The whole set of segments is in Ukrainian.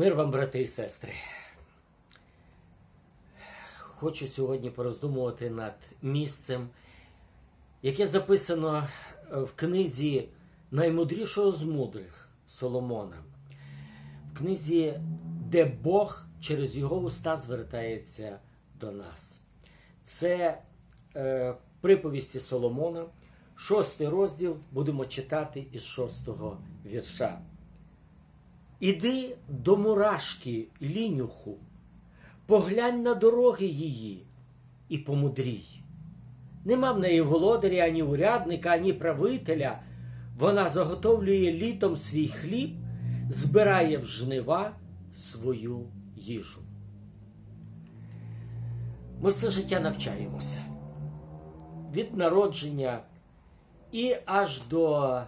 Мир вам, брати і сестри. Хочу сьогодні пороздумувати над місцем, яке записано в книзі наймудрішого з мудрих Соломона, в книзі, де Бог через його уста звертається до нас. Це е, приповісті Соломона, шостий розділ, будемо читати із шостого вірша. Іди до мурашки лінюху, поглянь на дороги її і помудрій. Нема в неї володаря, ані урядника, ані правителя. Вона заготовлює літом свій хліб, збирає в жнива свою їжу. Ми все життя навчаємося від народження і аж до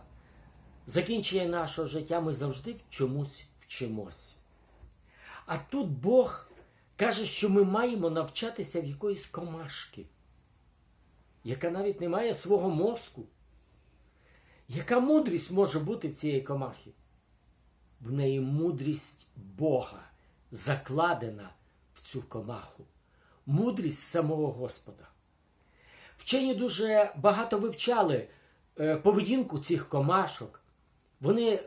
закінчення нашого життя ми завжди в чомусь вчимось. А тут Бог каже, що ми маємо навчатися в якоїсь комашки, яка навіть не має свого мозку. Яка мудрість може бути в цієї комахи? В неї мудрість Бога закладена в цю комаху, мудрість самого Господа. Вчені дуже багато вивчали е, поведінку цих комашок. Вони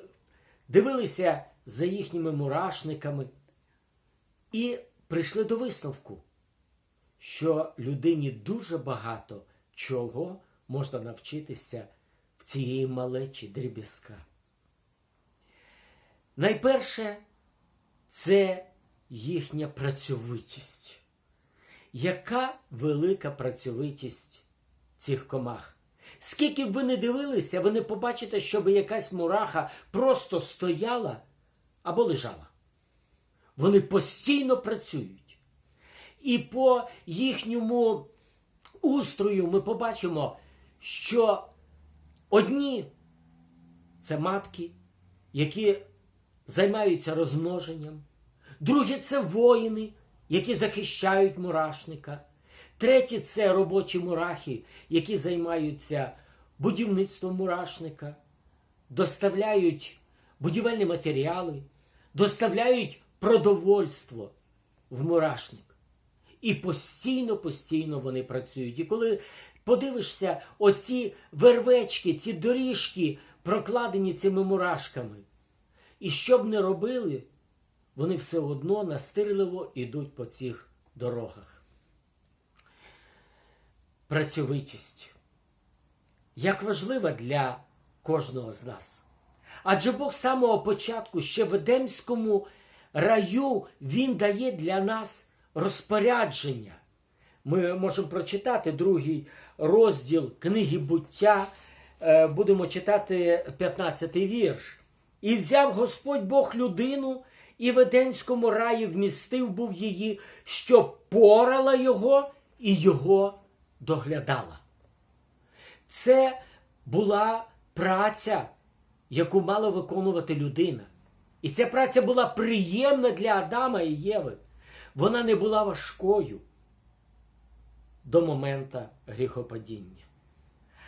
дивилися за їхніми мурашниками і прийшли до висновку, що людині дуже багато чого можна навчитися в цієї малечі дріб'язка. Найперше це їхня працьовитість. Яка велика працьовитість цих комах? Скільки б ви не дивилися, ви не побачите, щоб якась мураха просто стояла або лежала. Вони постійно працюють. І по їхньому устрою ми побачимо, що одні це матки, які займаються розмноженням, другі це воїни, які захищають мурашника. Треті це робочі мурахи, які займаються будівництвом мурашника, доставляють будівельні матеріали, доставляють продовольство в мурашник. І постійно, постійно вони працюють. І коли подивишся, оці вервечки, ці доріжки, прокладені цими мурашками, і що б не робили, вони все одно настирливо йдуть по цих дорогах працьовитість. Як важлива для кожного з нас. Адже Бог з самого початку, ще в Едемському раю, Він дає для нас розпорядження. Ми можемо прочитати другий розділ книги буття, Е, будемо читати 15-й вірш. І взяв Господь Бог людину, і в Едемському раї вмістив був її, що порала його і його доглядала. Це була праця, яку мала виконувати людина. І ця праця була приємна для Адама і Єви. Вона не була важкою до моменту гріхопадіння.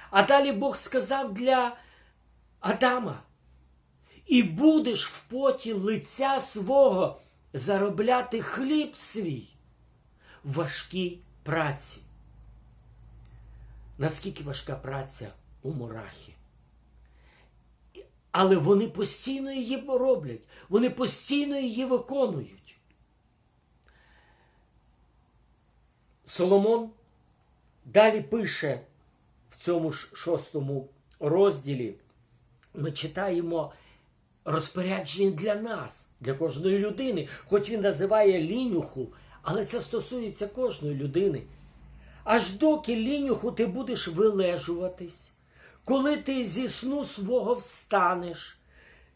А далі Бог сказав для Адама: і будеш в поті лиця свого заробляти хліб свій в важкій праці. Наскільки важка праця у мурахи? Але вони постійно її роблять, вони постійно її виконують. Соломон далі пише в цьому ж шостому розділі, ми читаємо розпорядження для нас, для кожної людини, хоч він називає лінюху, але це стосується кожної людини. Аж доки лінюху ти будеш вилежуватись, коли ти зі сну свого встанеш,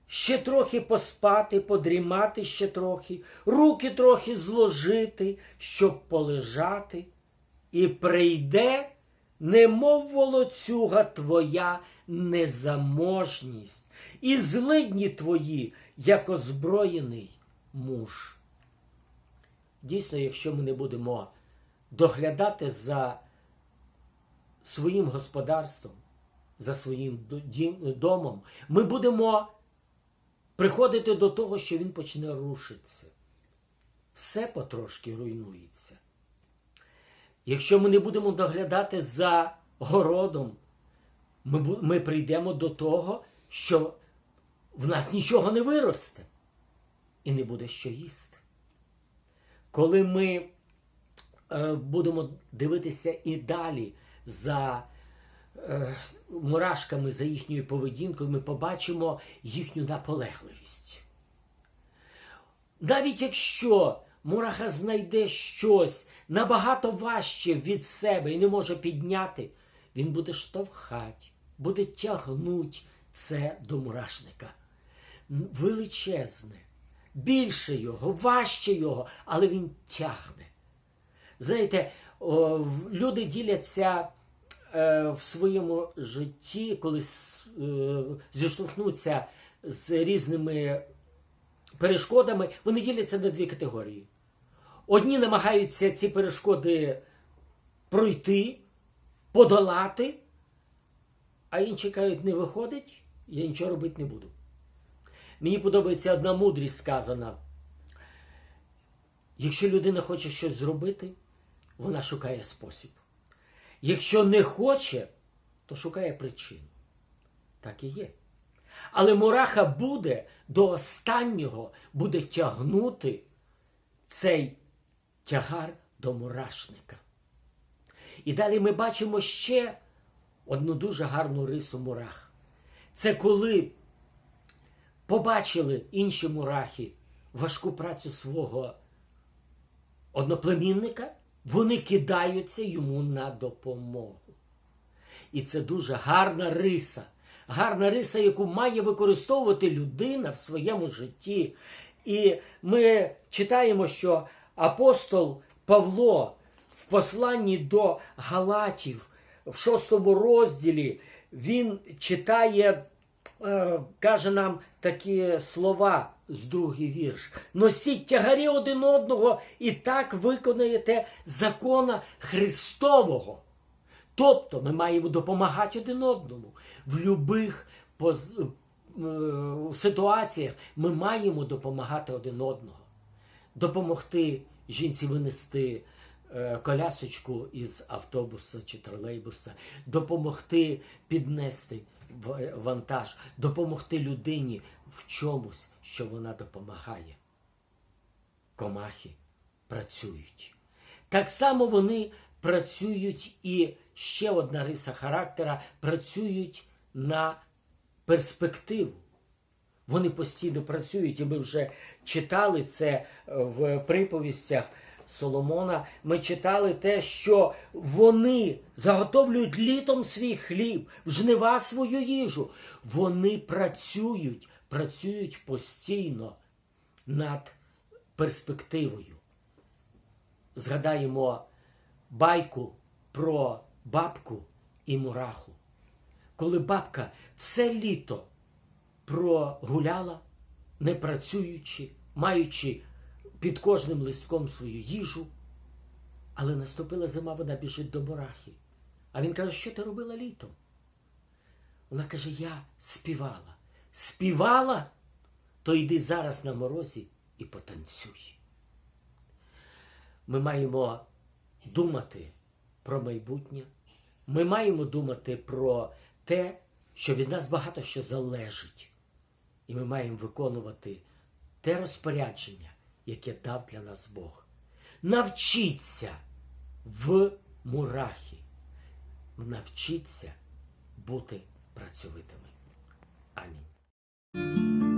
ще трохи поспати, подрімати ще трохи, руки трохи зложити, щоб полежати, і прийде, немов волоцюга твоя незаможність, і злидні твої, як озброєний муж. Дійсно, якщо ми не будемо доглядати за своїм господарством, за своїм домом, ми будемо приходити до того, що він почне рушитися. Все потрошки руйнується. Якщо ми не будемо доглядати за городом, ми, ми прийдемо до того, що в нас нічого не виросте і не буде що їсти. Коли ми будемо дивитися і далі за е, мурашками, за їхньою поведінкою, ми побачимо їхню наполегливість. Навіть якщо мураха знайде щось набагато важче від себе і не може підняти, він буде штовхати, буде тягнути це до мурашника. Величезне, більше його, важче його, але він тягне. Знаєте, о, люди діляться е, в своєму житті, коли е, зіштовхнуться з різними перешкодами, вони діляться на дві категорії. Одні намагаються ці перешкоди пройти, подолати, а інші кажуть, не виходить, я нічого робити не буду. Мені подобається одна мудрість сказана. Якщо людина хоче щось зробити, вона шукає спосіб. Якщо не хоче, то шукає причину. Так і є. Але мураха буде до останнього буде тягнути цей тягар до мурашника. І далі ми бачимо ще одну дуже гарну рису мурах. Це коли побачили інші мурахи важку працю свого одноплемінника, вони кидаються йому на допомогу. І це дуже гарна риса. Гарна риса, яку має використовувати людина в своєму житті. І ми читаємо, що апостол Павло в посланні до Галатів в шостому розділі він читає, е, каже нам такі слова з другий вірш. Носіть тягарі один одного і так виконаєте закона Христового. Тобто ми маємо допомагати один одному в любих поз... е, ситуаціях. Ми маємо допомагати один одного, допомогти жінці винести е, колясочку із автобуса чи тролейбуса, допомогти піднести вантаж, допомогти людині в чомусь, що вона допомагає. Комахи працюють. Так само вони працюють і ще одна риса характера працюють на перспективу. Вони постійно працюють, і ми вже читали це е, в приповістях Соломона. Ми читали те, що вони заготовлюють літом свій хліб, в жнива свою їжу. Вони працюють, працюють постійно над перспективою. Згадаємо байку про бабку і мураху. Коли бабка все літо прогуляла, не працюючи, маючи під кожним листком свою їжу, але наступила зима, вона біжить до мурахи. А він каже, що ти робила літом? Вона каже: Я співала. Співала? То йди зараз на морозі і потанцюй. Ми маємо думати про майбутнє. Ми маємо думати про те, що від нас багато що залежить. І ми маємо виконувати те розпорядження, яке дав для нас Бог. Навчіться в мурахі. Навчіться бути працьовитими. Амінь.